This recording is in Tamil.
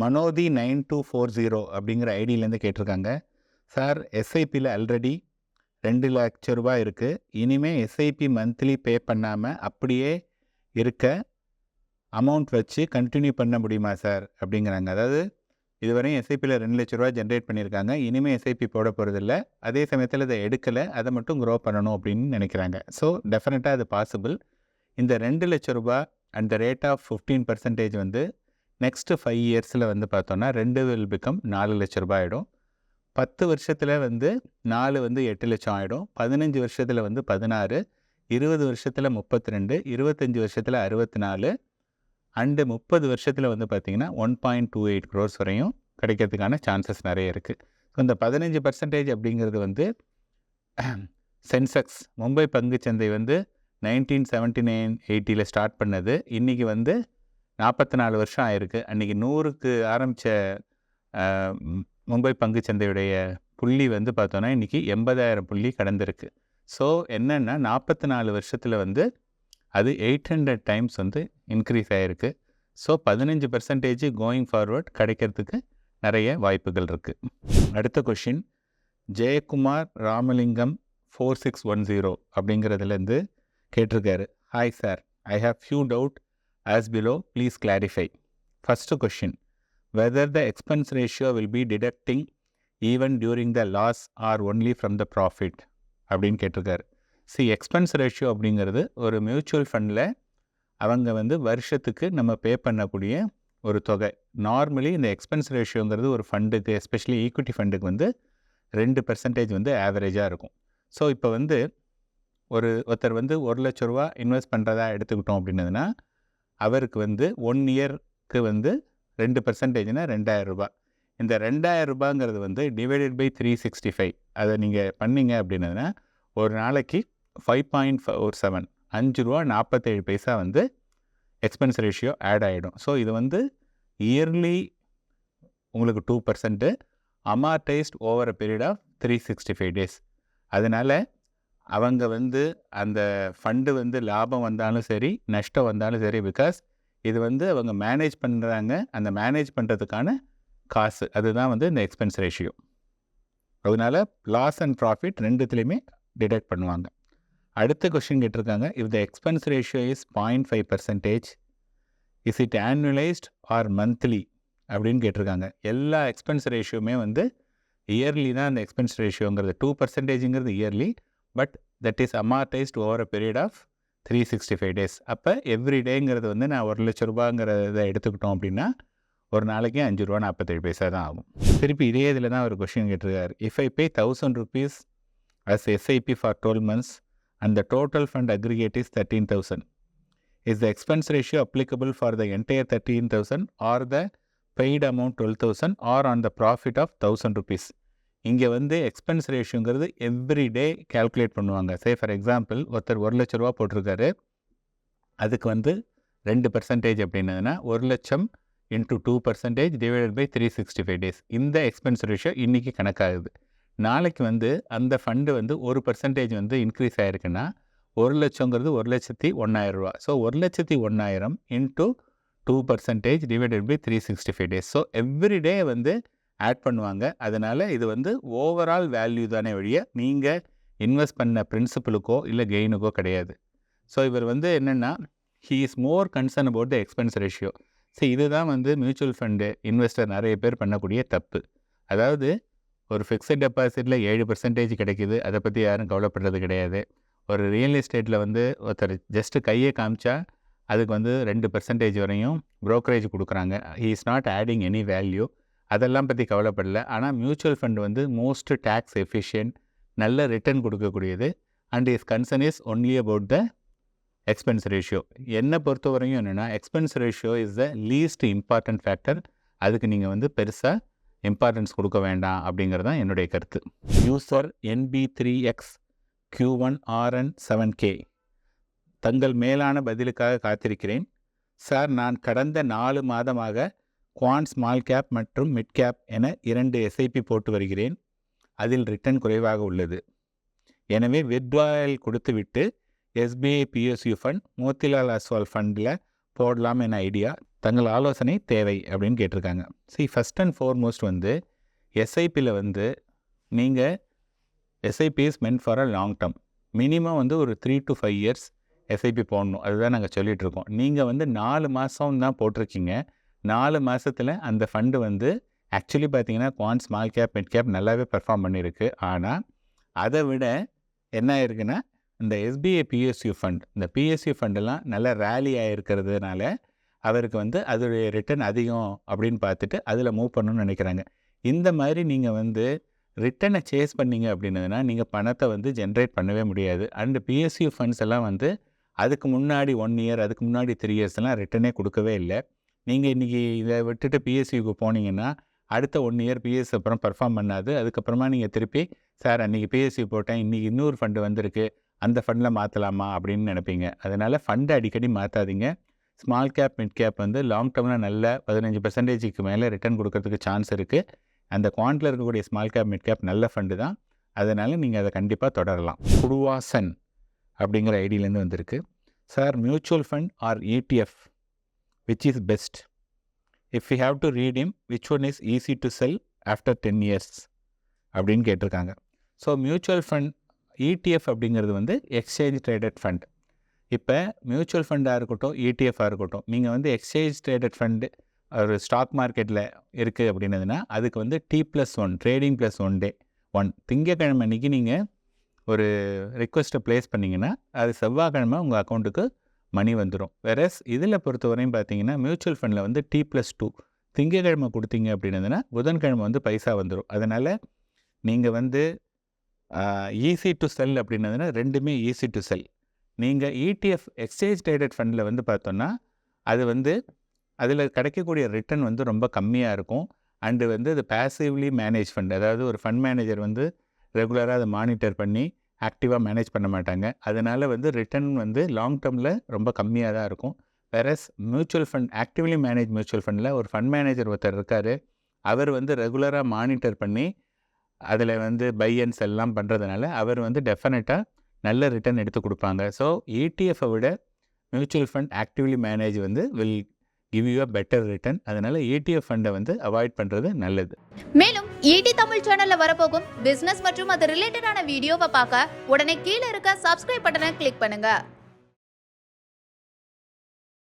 மனோதி நைன் டூ ஃபோர் ஜீரோ அப்படிங்கிற ஐடியிலேருந்து கேட்டிருக்காங்க. சார் எஸ்ஐபியில் ஆல்ரெடி ரெண்டு லட்ச ரூபாய் இருக்குது இனிமேல் எஸ்ஐபி மந்த்லி பே பண்ணாமல் அப்படியே இருக்க அமௌண்ட் வச்சு கண்டினியூ பண்ண முடியுமா சார்? அப்படிங்கிறாங்க. அதாவது இதுவரையும் எஸ்ஐபியில் ரெண்டு லட்ச ரூபா ஜென்ரேட் பண்ணியிருக்காங்க. இனிமேல் எஸ்ஐபி போட போகிறதில்ல அதே சமயத்தில் இதை எடுக்கலை. அதை மட்டும் க்ரோ பண்ணணும் அப்படின்னு நினைக்கிறாங்க. ஸோ டெஃபினட்டாக அது பாசிபிள் இந்த ரெண்டு லட்ச ரூபா and the rate of fifteen percentage வந்து நெக்ஸ்ட்டு ஃபைவ் இயர்ஸில் வந்து பார்த்தோன்னா ரெண்டு வில் பிகம் நாலு லட்ச ரூபாய் ஆகிடும் பத்து வருஷத்தில் வந்து நாலு வந்து எட்டு லட்சம் ஆகிடும் பதினஞ்சு வருஷத்தில் வந்து பதினாறு இருபது வருஷத்தில் முப்பத்தி ரெண்டு இருபத்தஞ்சி வருஷத்தில் அறுபத்தி நாலு அண்டு முப்பது வருஷத்தில் வந்து பார்த்திங்கன்னா one point two eight crores வரையும் கிடைக்கிறதுக்கான சான்சஸ் நிறைய இருக்குது ஸோ இந்த பதினஞ்சு பர்சன்டேஜ் அப்படிங்கிறது வந்து சென்செக்ஸ் மும்பை பங்குச்சந்தை வந்து நைன்டீன் செவன்ட்டி நைன் எயிட்டியில் ஸ்டார்ட் பண்ணது. இன்றைக்கி வந்து நாற்பத்தி நாலு வருஷம் ஆயிருக்கு. அன்றைக்கி நூறுக்கு ஆரம்பித்த மும்பை பங்கு சந்தையுடைய புள்ளி வந்து பார்த்தோன்னா இன்றைக்கி எண்பதாயிரம் புள்ளி கடந்திருக்கு. ஸோ என்னென்னா நாற்பத்தி நாலு வருஷத்தில் வந்து அது எயிட் ஹண்ட்ரட் டைம்ஸ் வந்து இன்க்ரீஸ் ஆகிருக்கு ஸோ பதினஞ்சு பர்சன்டேஜ் கோயிங் ஃபார்வர்ட் கிடைக்கிறதுக்கு நிறைய வாய்ப்புகள் இருக்குது அடுத்த question Jayakumar Ramalingam four six one zero அப்படிங்கிறதுலேருந்து கேட்டிருக்காரு. Hi sir I have few doubt as below please clarify first question whether the expense ratio will be deducting even during the loss or only from the profit அப்படின்னு கேட்டிருக்காரு. சி எக்ஸ்பென்ஸ் ரேஷியோ அப்படிங்கிறது ஒரு மியூச்சுவல் ஃபண்டில் அவங்க வந்து வருஷத்துக்கு நம்ம பே பண்ணக்கூடிய ஒரு தொகை. நார்மலி இந்த எக்ஸ்பென்ஸ் ரேஷியோங்கிறது ஒரு ஃபண்டுக்கு எஸ்பெஷலி ஈக்விட்டி ஃபண்டுக்கு வந்து ரெண்டு பெர்சன்டேஜ் வந்து ஆவரேஜாக இருக்கும். ஸோ இப்போ வந்து ஒரு ஒருத்தர் வந்து ஒரு லட்ச ரூபா இன்வெஸ்ட் பண்ணுறதா எடுத்துக்கிட்டோம் அப்படின்னதுன்னா அவருக்கு வந்து ஒன் இயர்க்கு வந்து ரெண்டு பர்சன்டேஜ்னால் ரெண்டாயிரம் ரூபாய். இந்த ரெண்டாயிரம் ரூபாங்கிறது வந்து divided by three sixty five அதை நீங்கள் பண்ணீங்க அப்படின்னதுன்னா ஒரு நாளைக்கு ஃபைவ் பாயிண்ட் ஃபோர் செவன் அஞ்சு ரூபா நாற்பத்தேழு பைசா வந்து எக்ஸ்பென்ஸ் ரேஷியோ ஆட் ஆகிடும் ஸோ இது வந்து இயர்லி உங்களுக்கு two percent amortised over a period of three sixty five days அதனால் அவங்க வந்து அந்த ஃபண்டு வந்து லாபம் வந்தாலும் சரி நஷ்டம் வந்தாலும் சரி பிகாஸ் இது வந்து அவங்க மேனேஜ் பண்ணுறாங்க அந்த மேனேஜ் பண்ணுறதுக்கான காசு. அதுதான் வந்து இந்த எக்ஸ்பென்ஸ் ரேஷியோ அதனால் லாஸ் அண்ட் ப்ராஃபிட் ரெண்டுத்துலேயுமே டிடெக்ட் பண்ணுவாங்க. அடுத்த கொஷின் கேட்டிருக்காங்க. If the expense ratio is point five percentage is it annualised or monthly அப்படின்னு கேட்டிருக்காங்க. எல்லா எக்ஸ்பென்ஸ் ரேஷியோமே வந்து இயர்லி தான் அந்த எக்ஸ்பென்ஸ் ரேஷியோங்கிறது two பர்சன்டேஜுங்கிறது yearly but that is amortised over a period of three sixty five days அப்போ எவ்ரி டேங்கிறது வந்து நான் ஒரு லட்ச ரூபாங்கிறத எடுத்துக்கிட்டோம் அப்படின்னா ஒரு நாளைக்கு அஞ்சு ரூபா நாற்பத்தேழு பைசா தான் ஆகும். திருப்பி இதே இதில் தான் ஒரு கொஷின் கேட்டிருக்காரு. If I pay thousand rupees as SIP for twelve months and the total fund aggregate is thirteen thousand is the expense ratio applicable for the entire thirteen thousand or the paid amount twelve thousand or on the profit of thousand rupees இங்கே வந்து எக்ஸ்பென்ஸ் ரேஷியோங்கிறது எவ்ரி டே கேல்குலேட் பண்ணுவாங்க. சே ஃபார் எக்ஸாம்பிள் ஒருத்தர் ஒரு லட்ச ரூபா போட்டிருக்காரு. அதுக்கு வந்து ரெண்டு பர்சன்டேஜ் அப்படின்னதுன்னா ஒரு லட்சம் into two percentage divided by three sixty five days இந்த எக்ஸ்பென்ஸ் ரேஷியோ இன்றைக்கி கணக்காகுது. நாளைக்கு வந்து அந்த ஃபண்டு வந்து ஒரு பர்சன்டேஜ் வந்து இன்க்ரீஸ் ஆகிருக்குன்னா ஒரு லட்சங்கிறது ஒரு லட்சத்தி ஒன்றாயிரம் ரூபா. ஸோ ஒரு லட்சத்தி ஒன்றாயிரம் into two percentage divided by three sixty five days so every day வந்து ஆட் பண்ணுவாங்க. அதனால் இது வந்து ஓவரால் வேல்யூ தானே வழிய நீங்கள் இன்வெஸ்ட் பண்ண பிரின்சிபலுக்கோ இல்லை கெயினுக்கோ கிடையாது. ஸோ இவர் வந்து என்னென்னா he is more concern about the expense ratio so இதுதான் வந்து மியூச்சுவல் ஃபண்டு இன்வெஸ்டர் நிறைய பேர் பண்ணக்கூடிய தப்பு. அதாவது ஒரு ஃபிக்ஸட் டெபாசிட்டில் ஏழு பர்சன்டேஜ் கிடைக்கிது. அதை பற்றி யாரும் கவலைப்படுறது கிடையாது. ஒரு ரியல் எஸ்டேட்டில் வந்து ஒருத்தர் ஜஸ்ட்டு கையை காமிச்சா அதுக்கு வந்து ரெண்டு பர்சன்டேஜ் வரையும் ப்ரோக்கரேஜ் கொடுக்குறாங்க. He is not adding any value அதெல்லாம் பற்றி கவலைப்படல. ஆனால் மியூச்சுவல் ஃபண்ட் வந்து மோஸ்ட் டேக்ஸ் எஃபிஷியன்ட் நல்ல ரிட்டர்ன் கொடுக்கக்கூடியது. And is concern is only about the expense ratio என்னை பொறுத்த வரையும் என்னென்னா expense ratio is the least important factor அதுக்கு நீங்கள் வந்து பெருசாக இம்பார்ட்டன்ஸ் கொடுக்க வேண்டாம் அப்படிங்கிறது தான் என்னுடைய கருத்து. User NP three X Q one RN seven K தங்கள் மேலான பதிலுக்காக காத்திருக்கிறேன். சார் நான் கடந்த நாலு மாதமாக குவான் ஸ்மால் கேப் மற்றும் மிட் கேப் என இரண்டு எஸ்ஐபி போட்டு வருகிறேன். அதில் ரிட்டர்ன் குறைவாக உள்ளது. எனவே வித்வாயல் கொடுத்துவிட்டு SBI PSU fund Motilal Oswal ஃபண்டில் போடலாம் என ஐடியா தங்கள் ஆலோசனை தேவை அப்படின்னு கேட்டிருக்காங்க. சி ஃபஸ்ட் அண்ட் ஃபோர்மோஸ்ட் வந்து எஸ்ஐபியில் வந்து நீங்கள் SIP is meant for a long term minimum வந்து ஒரு three to five years SIP போடணும். அதுதான் நாங்கள் சொல்லிகிட்ருக்கோம் இருக்கோம். நீங்கள் வந்து நாலு மாதம் தான் போட்டிருக்கீங்க. நாலு மாதத்தில் அந்த ஃபண்டு வந்து ஆக்சுவலி பார்த்தீங்கன்னா Quant small cap mid cap நல்லாவே பெர்ஃபார்ம் பண்ணியிருக்கு ஆனால் அதை விட என்ன ஆயிருக்குன்னா இந்த எஸ்பிஐ பிஎஸ்யூ ஃபண்ட் இந்த பிஎஸ்யூ ஃபண்டெல்லாம் நல்லா ரேலி ஆகிருக்கிறதுனால அவருக்கு வந்து அதோடைய ரிட்டர்ன் அதிகம் அப்படின்னு பார்த்துட்டு அதில் மூவ் பண்ணணும்னு நினைக்கிறாங்க. இந்த மாதிரி நீங்கள் வந்து ரிட்டனை சேஸ் பண்ணீங்க அப்படின்னதுனா நீங்கள் பணத்தை வந்து ஜென்ரேட் பண்ணவே முடியாது. அண்டு பிஎஸ்யூ ஃபண்ட்ஸ் எல்லாம் வந்து அதுக்கு முன்னாடி ஒன் இயர் அதுக்கு முன்னாடி த்ரீ இயர்ஸ் எல்லாம் ரிட்டனே கொடுக்கவே இல்லை. நீங்கள் இன்றைக்கி இதை விட்டுட்டு பிஎஸ்சிக்கு போனீங்கன்னா அடுத்த ஒன் இயர் பிஎஸ்சி அப்புறம் பர்ஃபார்ம் பண்ணாது. அதுக்கப்புறமா நீங்கள் திருப்பி சார் அன்றைக்கி பிஎஸ்சி போட்டேன். இன்றைக்கி இன்னொரு ஃபண்டு வந்திருக்கு. அந்த ஃபண்டில் மாற்றலாமா அப்படின்னு நினைப்பீங்க. அதனால் ஃபண்டை அடிக்கடி மாற்றாதீங்க ஸ்மால் கேப் மிட் கேப் வந்து லாங் டேர்மில் நல்ல பதினஞ்சு பர்சன்டேஜுக்கு மேலே ரிட்டர்ன் கொடுக்கறதுக்கு சான்ஸ் இருக்குது அந்த குவான்ட்டில் இருக்கக்கூடிய ஸ்மால் கேப் மிட் கேப் நல்ல ஃபண்டு தான். அதனால் நீங்கள் அதை கண்டிப்பாக தொடரலாம். குடுவாசன் அப்படிங்கிற ஐடியிலேருந்து வந்திருக்கு. Sir mutual fund or ETF which is best if you have to redeem which one is easy to sell after ten years அப்படின்னு கேட்டிருக்காங்க. ஸோ மியூச்சுவல் ஃபண்ட் இடிஎஃப் அப்படிங்கிறது வந்து எக்ஸ்சேஞ்ச் ட்ரேடட் ஃபண்ட் இப்போ மியூச்சுவல் ஃபண்டாக இருக்கட்டும் இடிஎஃபாக இருக்கட்டும் நீங்கள் வந்து எக்ஸ்சேஞ்ச் ட்ரேடட் ஃபண்டு ஒரு ஸ்டாக் மார்க்கெட்டில் இருக்குது அப்படின்னதுன்னா அதுக்கு வந்து T plus one trading plus one day one திங்கக்கிழமை அன்றைக்கி நீங்கள் ஒரு ரிக்வெஸ்ட்டை ப்ளேஸ் பண்ணிங்கன்னா அது செவ்வாய்க்கிழமை உங்கள் அக்கௌண்ட்டுக்கு மணி வந்துடும் வேறஸ் இதில் பொறுத்தவரையும் பார்த்தீங்கன்னா மியூச்சுவல் ஃபண்டில் வந்து டி ப்ளஸ் டூ திங்கக்கிழமை கொடுத்தீங்க அப்படின்னதுன்னா புதன்கிழமை வந்து பைசா வந்துடும் அதனால் நீங்கள் வந்து ஈஸி டு செல் அப்படின்னதுன்னா ரெண்டுமே ஈஸி டு செல் நீங்கள் இடிஎஃப் எக்ஸ்சேஞ்ச் ட்ரேடட் ஃபண்டில் வந்து பார்த்தோன்னா அது வந்து அதில் கிடைக்கக்கூடிய ரிட்டர்ன் வந்து ரொம்ப கம்மியாக இருக்கும். அண்டு வந்து அது பேசிவ்லி மேனேஜ் ஃபண்ட் அதாவது ஒரு ஃபண்ட் மேனேஜர் வந்து ரெகுலராக அதை மானிட்டர் பண்ணி ஆக்டிவாக மேனேஜ் பண்ண மாட்டாங்க. அதனால் வந்து ரிட்டர்ன் வந்து லாங் டேர்மில் ரொம்ப கம்மியாக தான் இருக்கும். Whereas mutual fund actively manage mutual ஃபண்டில் ஒரு ஃபண்ட் மேனேஜர் ஒருத்தர் இருக்கார். அவர் வந்து ரெகுலராக மானிட்டர் பண்ணி அதில் வந்து பை அண்ட் செல்லாம் பண்ணுறதுனால அவர் வந்து டெஃபினட்டாக நல்ல ரிட்டர்ன் எடுத்து கொடுப்பாங்க. ஸோ இடிஎஃப்பை விட மியூச்சுவல் ஃபண்ட் ஆக்டிவ்லி மேனேஜ் வந்து will give you a better return அதனால் ஏடிஎஃப் ஃபண்டை வந்து அவாய்ட் பண்ணுறது நல்லது. மேலும் ஈடி தமிழ் சேனல்ல வரப்போகும் பிசினஸ் மற்றும் அது ரிலேட்டடான வீடியோவை பார்க்க உடனே கீழே இருக்க சப்ஸ்கிரைப் பட்டனை கிளிக் பண்ணுங்க.